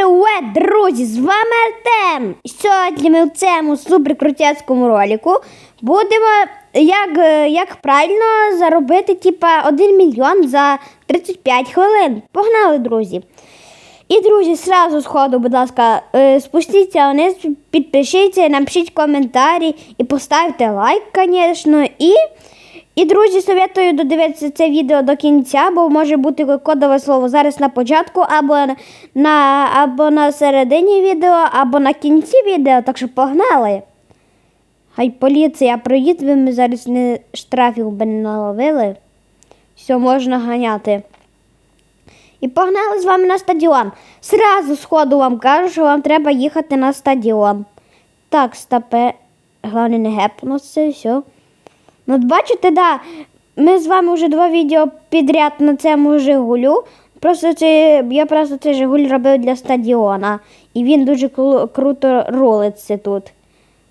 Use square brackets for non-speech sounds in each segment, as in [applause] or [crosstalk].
Привет, друзі! З вами Артем. Сьогодні ми в цьому суперкрутецькому ролику будемо як, е, як правильно заробити типа 1 мільйон за 35 хвилин. Погнали, друзі! І, друзі, сразу сходу, будь ласка, е, спустіться вниз, підпишіться, напишіть коментарі і поставте лайк, звісно. І, і, друзі, советую додивитися це відео до кінця, бо може бути кодове слово зараз на початку, або на, або на середині відео, або на кінці відео. Так що погнали. Хай поліція проїде, ви ми зараз не штрафів би не наловили. Все, можна ганяти. І погнали з вами на стадіон. Сразу сходу вам кажу, що вам треба їхати на стадіон. Так, стопе. Головне не гепнутися, все. Ну, от бачите, да, ми з вами вже два відео підряд на цьому Жигулю. Просто це, я просто цей Жигуль робив для стадіона. І він дуже кру- круто рулиться тут.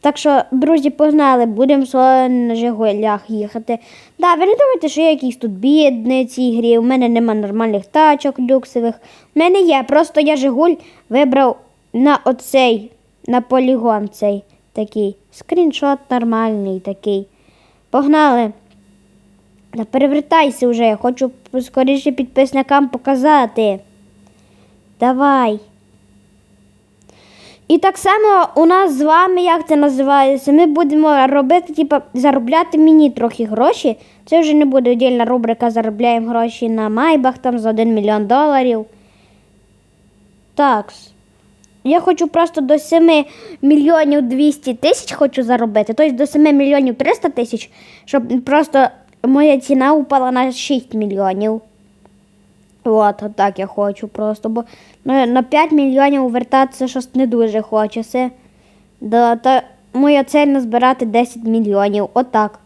Так що, друзі, погнали, будемо на Жигулях їхати. Да, ви не думайте, що я якийсь тут бідний в цій грі. У мене нема нормальних тачок люксових. У мене є, просто я Жигуль вибрав на оцей, на полігон цей такий. Скріншот нормальний такий. Погнали. Та перевертайся вже, я хочу скоріше підписникам показати. Давай. І так само у нас з вами, як це називається, ми будемо робити, типу, заробляти мені трохи гроші. Це вже не буде віддільна рубрика Заробляємо гроші на майбах там за 1 мільйон доларів. Так. Я хочу просто до 7 мільйонів 200 тисяч хочу заробити, тобто до 7 мільйонів 300 тисяч, щоб просто моя ціна упала на 6 мільйонів. От, отак я хочу просто, бо на, на 5 мільйонів вертатися щось не дуже хочеться. Да, та моя цель назбирати 10 мільйонів. Отак.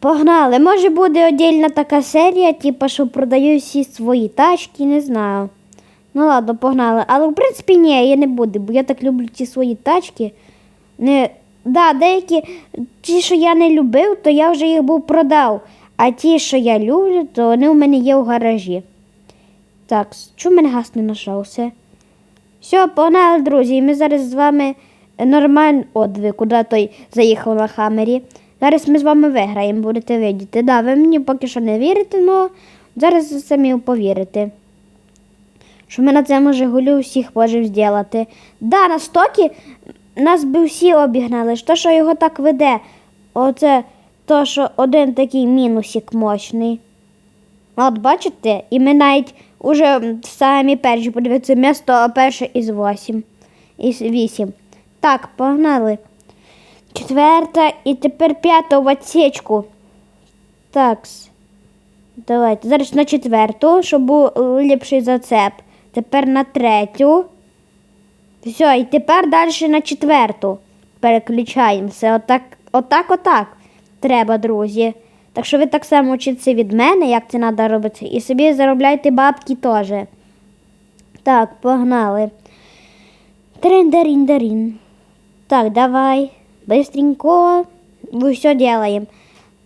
Погнали. Може буде отдільна така серія, типу, що продаю всі свої тачки, не знаю. Ну ладно, погнали. Але в принципі ні, я не буду, бо я так люблю ті свої тачки. Не... Да, деякі, ті, що я не любив, то я вже їх був продав. А ті, що я люблю, то вони у мене є в гаражі. Так, чому мене газ не нашовся? Все, погнали, друзі. Ми зараз з вами нормально. От ви куди той заїхав на хамері. Зараз ми з вами виграємо, будете видіти. Да, ви мені поки що не вірите, але зараз самі повірите. Що ми на цьому Жигулю всіх можемо зробити. Да, на стокі нас би всі обігнали. Що, що його так веде? Оце то, що один такий мінусик мощний. От бачите, і ми навіть уже самі перші, подивіться, місто перше із восім. Із вісім. Так, погнали. Четверта і тепер п'ята в отсечку. Так. Давайте. Зараз на четверту, щоб був ліпший зацеп. Тепер на третю. Все, і тепер далі на четверту. Переключаємося. Отак, отак, отак. Треба, друзі. Так що ви так само вчіться від мене, як це треба робити. І собі заробляйте бабки теж. Так, погнали. Триндаріндарін. Так, давай. Быстренько. Все делаємо.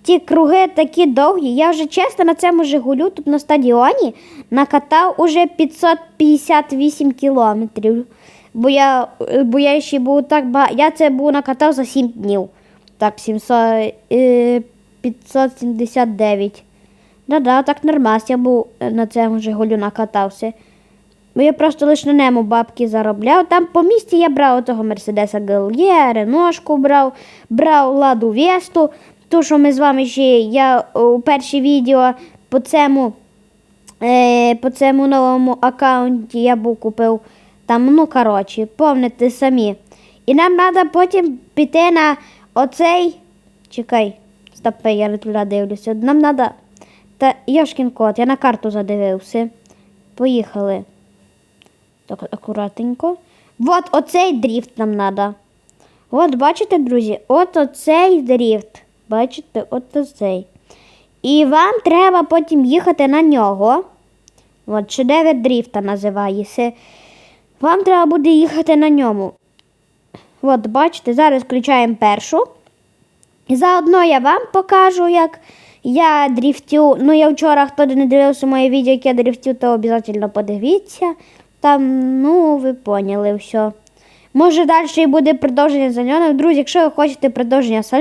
Ті круги такі довгі. Я вже чесно на цьому Жигулю тут на стадіоні накатав уже 558 кілометрів. Бо я, бо я ще був так багато. Я це був накатав за 7 днів. Так, 700, е, 579. Да-да, так нормально, я був е, на цьому Жигулю накатався. Бо я просто лише на ньому бабки заробляв. Там по місті я брав того Мерседеса Гел'є, Реношку брав, брав Ладу Весту. Ту, що ми з вами ще я у перші відео по цьому, е, по цьому новому аккаунті я був купив там, ну коротше, помните самі. І нам треба потім піти на оцей. Чекай, стопе, я не туди дивлюся. Нам треба. Та Йошкін кот, я на карту задивився. Поїхали. Так, акуратненько. От оцей дріфт нам треба. От, бачите, друзі, от оцей дріфт. Бачите, от оцей. І вам треба потім їхати на нього. От, шедевр дріфта називається. Вам треба буде їхати на ньому. От, бачите, зараз включаємо першу. І заодно я вам покажу, як я дрифтю. Ну, я вчора, хто не дивився моє відео, як я дрифтю, то обов'язково подивіться. Там, ну, ви поняли все. Може, далі і буде продовження з Альоною. Друзі, якщо ви хочете продовження з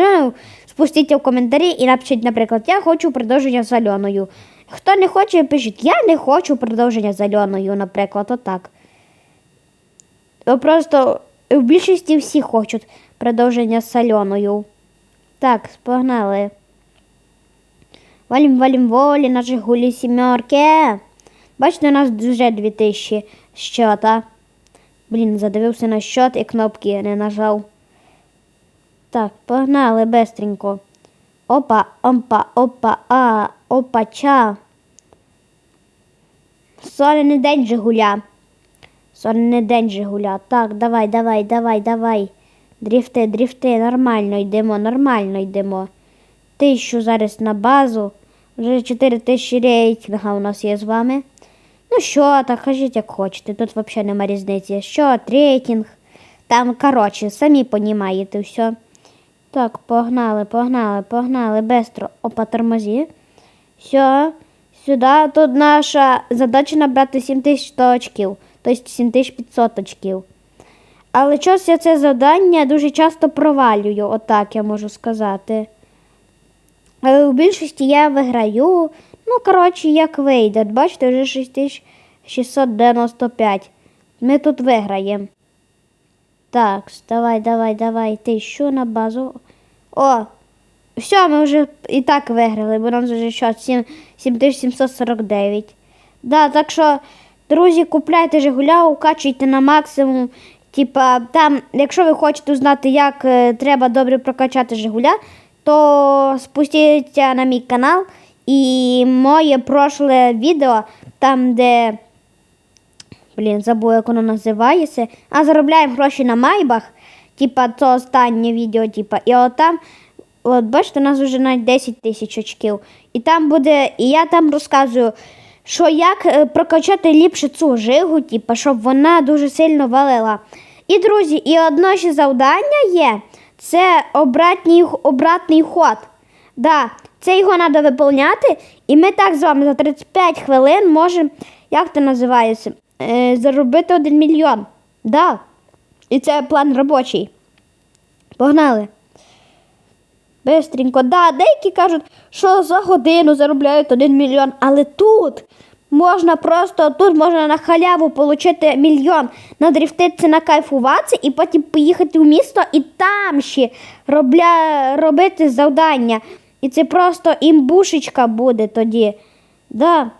Спустіть в коментарі і напишіть, наприклад, я хочу продовження з Альоною. Хто не хоче, пишіть, я не хочу продовження з Альоною, наприклад, отак. Просто в більшості всі хочуть продовження з Альоною. Так, погнали. Валім, валім, волі на Жигулі сімерки. Бачите, у нас вже 2000 щота. Блін, задивився на щот і кнопки не нажав. Так, погнали бестренько. Опа, опа, опа, а, опа, ча. Соляний день Жигуля. Соляний день Жигуля. Так, давай, давай, давай, давай. Дріфти, дріфти, нормально йдемо, нормально йдемо. Тисячу зараз на базу. Вже 4 тисячі рейтинга у нас є з вами. Ну що, так кажіть, як хочете. Тут взагалі нема різниці. Що, рейтинг. Там, коротше, самі понімаєте все. Так, погнали, погнали, погнали. Бестро. Опа, тормозі. Все. Сюди. Тут наша задача набрати 7100 очків. Тобто 7500 очків. Але чогось я це завдання дуже часто провалюю, отак я можу сказати. Але у більшості я виграю. Ну, коротше, як вийде. Бачите, вже 6695. Ми тут виграємо. Так, давай, давай, давай. Ти що на базу? О! Все, ми вже і так виграли, бо нам вже що, 7 7749. Да, так що, друзі, купляйте Жигуля, укачуйте на максимум. Типа, там, якщо ви хочете знати, як е, треба добре прокачати Жигуля, то спустіться на мій канал і моє прошле відео, там, де. Блін, забула, як воно називається. А заробляємо гроші на майбах. Типа, це останнє відео, типа, і от от бачите, у нас вже навіть 10 тисяч очків. І там буде, і я там розказую, що як е, прокачати ліпше цю жигу, типа, щоб вона дуже сильно валила. І, друзі, і одне ще завдання є. Це обратний, обратний ход. Да, це його треба виповняти, і ми так з вами за 35 хвилин можемо, як це називається, е, заробити 1 мільйон. Да. І це план робочий. Погнали. Бистренько, да, деякі кажуть, що за годину заробляють 1 мільйон, але тут можна просто тут можна на халяву отримати мільйон, надріфтитися, накайфуватися і потім поїхати в місто і там ще робля, робити завдання. І це просто імбушечка буде тоді. Да.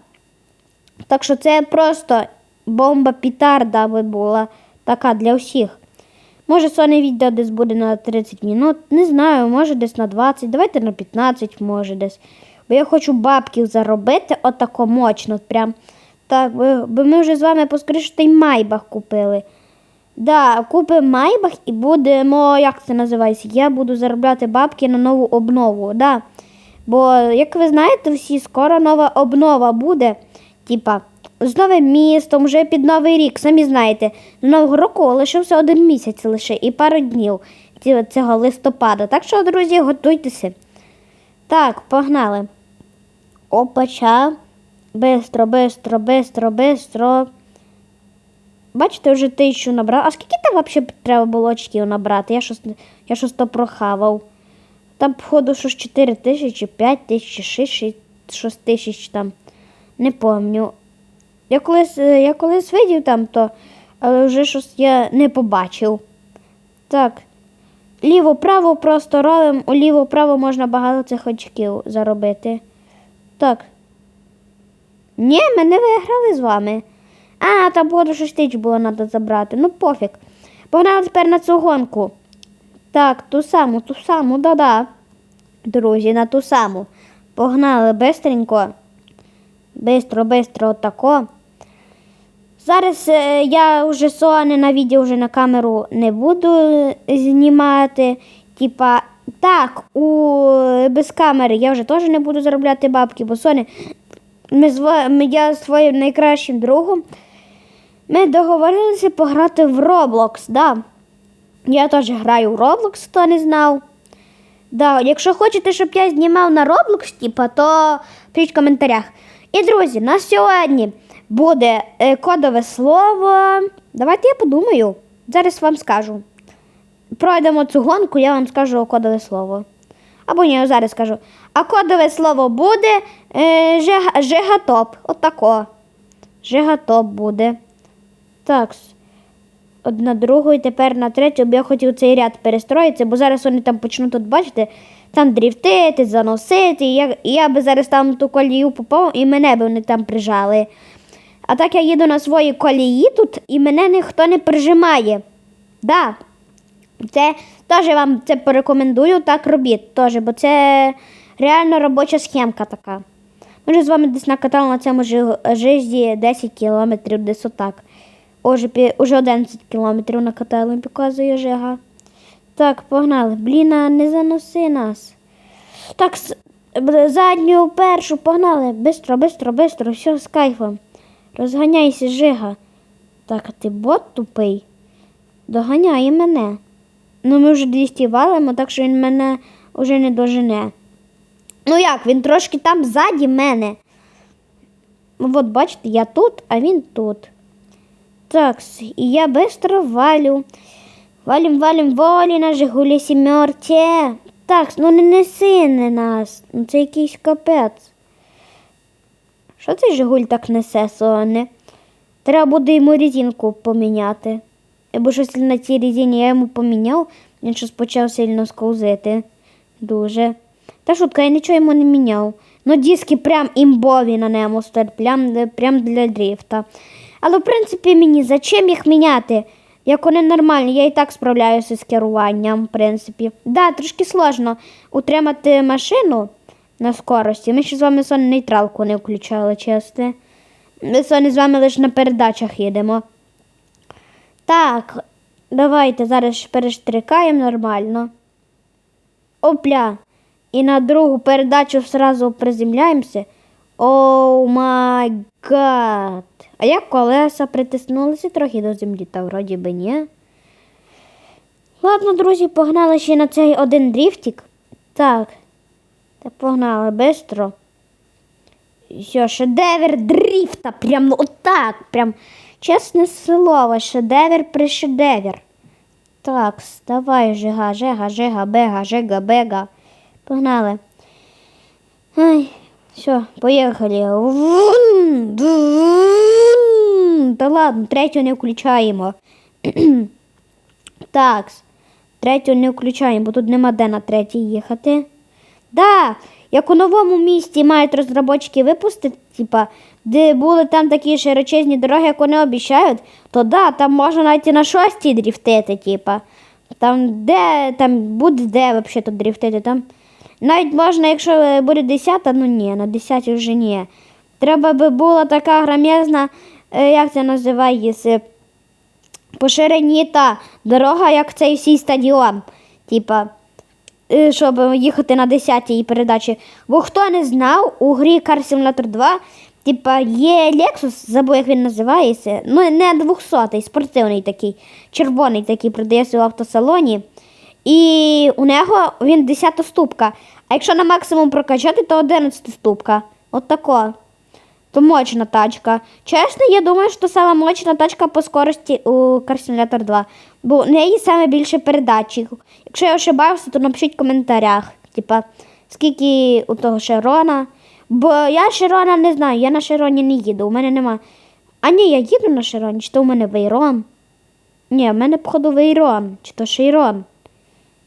Так що це просто бомба пітарда би була така для всіх. Може, соне відео десь буде на 30 минут, не знаю, може десь на 20, давайте на 15, може десь. Бо я хочу бабків заробити отако мощно. Прям. Так, бо ми вже з вами поскоріше той майбах купили. Да, купимо майбах і будемо, як це називається? Я буду заробляти бабки на нову обнову. Да. Бо, як ви знаєте, всі скоро нова обнова буде. Типа, з новим містом, вже під Новий рік, самі знаєте, до Нового року лишився один місяць лише і пару днів цього листопада. Так що, друзі, готуйтеся. Так, погнали. Опача. Бистро, бистро, бистро, бистро. Бачите, вже тисячу набрав. А скільки там взагалі треба було очків набрати? Я щось, я щось то прохавав. Там, походу, що ж 4 тисячі, 5 тисяч, 6, 6 тисяч там. Не помню. Я колись, е, я колись видів там то, але вже щось я не побачив. Так. Ліво-право просто робимо. У ліво-право можна багато цих очків заробити. Так. Ні, ми не виграли з вами. А, там було 6 тисяч було треба забрати. Ну пофіг. Погнали тепер на цю гонку. Так, ту саму, ту саму, да-да. Друзі, на ту саму. Погнали бистренько. Бистро, бистро, отако. Зараз е, я вже сони на відео вже на камеру не буду е, знімати. Типа, так, у, без камери я вже теж не буду заробляти бабки, бо сони. Ми, з ми, я зі своїм найкращим другом. Ми договорилися пограти в Roblox, да. Я теж граю в Roblox, хто не знав. Да, якщо хочете, щоб я знімав на Roblox, типа, то пишіть в коментарях. І друзі, на сьогодні буде е, кодове слово. Давайте я подумаю. Зараз вам скажу. Пройдемо цю гонку, я вам скажу кодове слово. Або ні, зараз скажу. А кодове слово буде е, жига, жигатоп. Отако. Жигатоп буде. Так. От на другу і тепер на третю, бо я хотів цей ряд перестроїтися, бо зараз вони там почнуть тут, бачите, там дріфтити, заносити. І я, і я би зараз там ту колію попав, і мене би вони там прижали. А так я їду на своїй колії тут, і мене ніхто не прижимає. Да. Це теж вам це порекомендую, так робіть теж, бо це реально робоча схемка така. Ми вже з вами десь накатали на цьому жи- жижді 10 кілометрів, десь отак. Уже, уже 11 кілометрів накатали, показує Жига. Так, погнали. Блін, а не заноси нас. Так, задню, першу, погнали. Бистро, бистро, бистро, все з кайфом. Розганяйся, Жига. Так, ти бот тупий. Доганяє мене. Ну, ми вже 200 валимо, так що він мене вже не дожене. Ну як, він трошки там ззаді мене. От бачите, я тут, а він тут. Так, і я быстро валю. Валім, валім, волі на Жигулі сімерці. Так, ну не неси не нас. Ну це якийсь капець. Що цей Жигуль так несе, Соне? Треба буде йому резинку поміняти. Бо щось на цій резині я йому поміняв, він щось почав сильно сковзити. Дуже. Та шутка, я нічого йому не міняв. Ну, диски прям імбові на ньому стоять, прям, прям для дрифта. Але в принципі мені зачем їх міняти? Як вони нормальні, я і так справляюся з керуванням, в принципі. Да, трошки сложно утримати машину на скорості. Ми ще з вами сон нейтралку не включали, чесно. Ми сон з вами лише на передачах їдемо. Так, давайте зараз перештрикаємо нормально. Опля. І на другу передачу сразу приземляємося. Оу май гад. А як колеса притиснулися трохи до землі, та вроді би ні. Ладно, друзі, погнали ще на цей один дріфтик. Так. Та погнали бистро. Все, шедевр дріфта. Прям отак. Прям чесне слово, шедевр при шедевр. Так, давай, жига, жига, жига, бега, жига, бега. Погнали. Ай, все, поїхали. Вун. Та ладно, третю не включаємо. [clears throat] так, третю не включаємо, бо тут нема де на третій їхати. Да, як у новому місті мають розробочки випустити, типа, де були там такі широчезні дороги, як вони обіцяють, то да, там можна навіть і на шостій дріфтити, типа. Там де, там буде де взагалі тут дріфтити. Там навіть можна, якщо буде десята, ну ні, на десятій вже ні. Треба би була така громезна, е, як це називається, по та дорога, як цей всій стадіон. Типа, щоб їхати на 10-й передачі. Бо хто не знав, у грі Car Simulator 2 типа, є Lexus, забув, як він називається. Ну, не 200-й, спортивний такий, червоний такий, продається в автосалоні. І у нього він 10 ступка. А якщо на максимум прокачати, то 11 ступка. От тако. То мощна тачка. Чесно, я думаю, що саме мощна тачка по скорості у Car Simulator 2. Бо у неї саме більше передатчик. Якщо я ошибаюся, то напишіть в коментарях. Типа, скільки у того Шерона. Бо я Шерона не знаю, я на Шероні не їду. У мене нема. А ні, я їду на Шероні, чи то у мене Вейрон. Ні, в мене, походу, Вейрон, чи то Шейрон.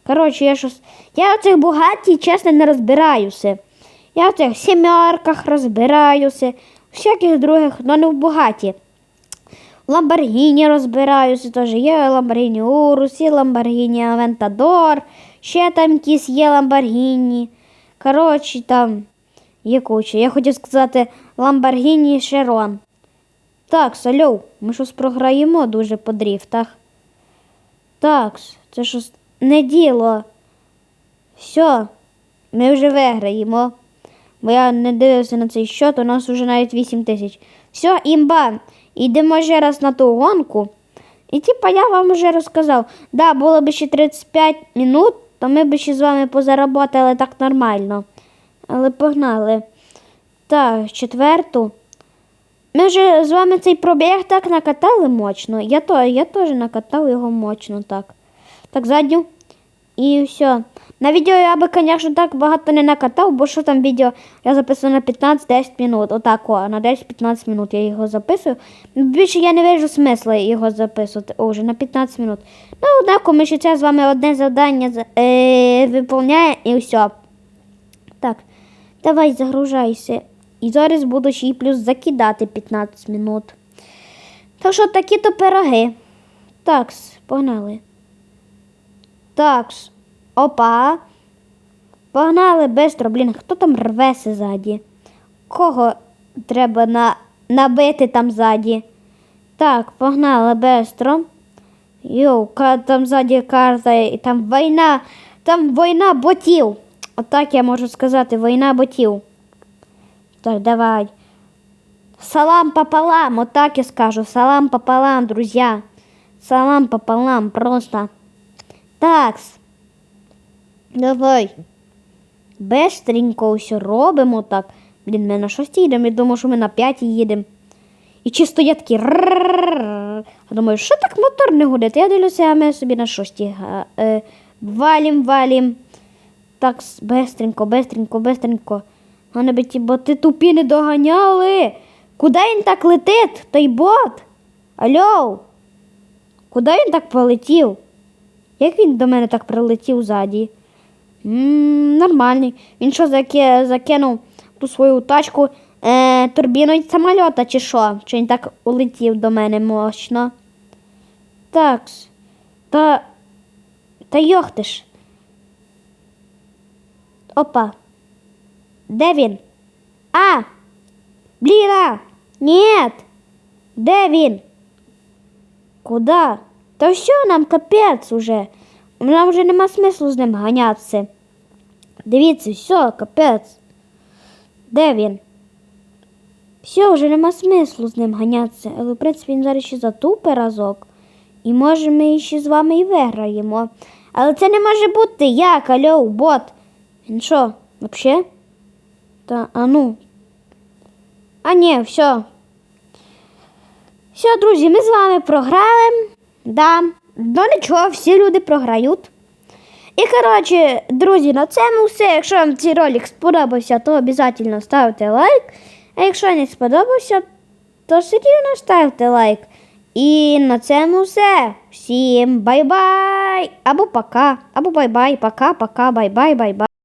Коротше, я щось. Я в цих бугаті, чесно, не розбираюся. Я в цих сімерках розбираюся, всяких других, але не в бугаті. В Ламборгіні розбираюся теж. Є Ламборгіні Урус, є Ламборгіні Авентадор, ще там якісь є Ламборгіні. Коротше, там є куча. Я хотів сказати Ламборгіні Шерон. Так, салю, ми щось програємо дуже по дріфтах. Так, це щось не діло. Все, ми вже виграємо. Бо я не дивився на цей счет, у нас вже навіть 8 тисяч. Все, імба, йдемо ще раз на ту гонку. І типа я вам вже розказав, да, було б ще 35 минут, то ми б ще з вами позаработали так нормально. Але погнали. Так, четверту. Ми вже з вами цей пробіг так накатали мощно. Я, то, я теж накатав його мощно так. Так, задню. І все. На відео я би, звісно, так багато не накатав, бо що там відео я записую на 15-10 минут. Отак, о, на 10-15 минут я його записую. Більше я не вижу смисла його записувати. О, вже на 15 минут. Ну, однако, ми ще це з вами одне завдання е, виповняємо і все. Так, давай загружайся. І зараз буду ще й плюс закидати 15 минут. Так що такі то пироги. Такс, погнали. Такс. Опа. Погнали бистро, блін, хто там рвеся ззаді? Кого треба на... набити там ззаді? Так, погнали бистро. Йоу, там ззаді карта, і там війна, там війна ботів. Отак я можу сказати, війна ботів. Так, давай. Салам пополам, отак я скажу. Салам пополам, друзья. Салам пополам, просто. Такс. Давай. Бестренько ось робимо так. Блін, ми на шостій їдемо. я думаю, що ми на п'ятій їдемо. І чи стоять такі А думаю, що так мотор не гудить? Я дивлюся, а ми собі на шостій. Валім, валім. Так, бестренько, бестренько, бестренько. Вони би ті боти тупі не доганяли. Куди він так летить, той бот? Алло? Куди він так полетів? Як він до мене так прилетів ззаді? Нормальний. Він що заки... закинув ту свою тачку е, турбіною самольота чи що? Чи він так улетів до мене мощно? Такс. Та. Та йохти ж. Опа. Де він? А! Бліна! Нет! Де він? Куда? Та все, нам капець уже. Нам вже нема смислу з ним ганятися. Дивіться, все, капець. Де він? Все, вже нема смислу з ним ганятися. Але, в принципі, він зараз ще затупе разок. І може ми ще з вами і виграємо. Але це не може бути. Як, алло, бот? Він що, вообще? Та, а ну. А ні, все. Все, друзі, ми з вами програли. Да. Ну нічого, всі люди програють. І коротше, друзі, на цьому все. Якщо вам цей ролик сподобався, то обов'язково ставте лайк. А якщо не сподобався, то все ставте лайк. І на цьому все. Всім бай-бай! Або пока, або бай-бай, пока, пока, бай-бай, бай-бай.